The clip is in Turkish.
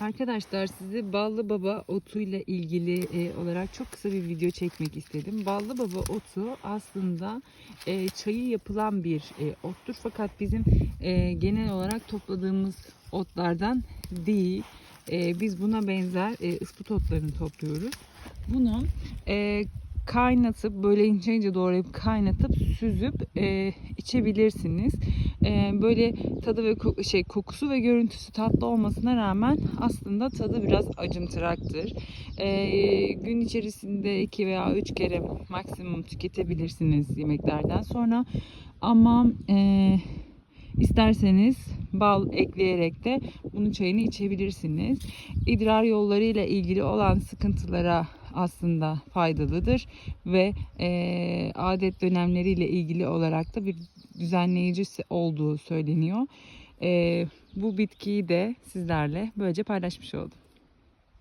Arkadaşlar size ballı baba otuyla ilgili e, olarak çok kısa bir video çekmek istedim. Ballı baba otu aslında e, çayı yapılan bir e, ottur fakat bizim e, genel olarak topladığımız otlardan değil. E, biz buna benzer e, ıspıt otlarını topluyoruz. Bunu e, kaynatıp böyle ince ince doğrayıp kaynatıp süzüp e, içebilirsiniz. E, böyle tadı ve ko- şey kokusu ve görüntüsü tatlı olmasına rağmen aslında tadı biraz acımtıraktır. E, gün içerisinde iki veya üç kere maksimum tüketebilirsiniz yemeklerden sonra. Ama e, isterseniz bal ekleyerek de bunun çayını içebilirsiniz. İdrar yollarıyla ilgili olan sıkıntılara aslında faydalıdır ve e, adet dönemleriyle ilgili olarak da bir düzenleyicisi olduğu söyleniyor. E, bu bitkiyi de sizlerle böylece paylaşmış oldum.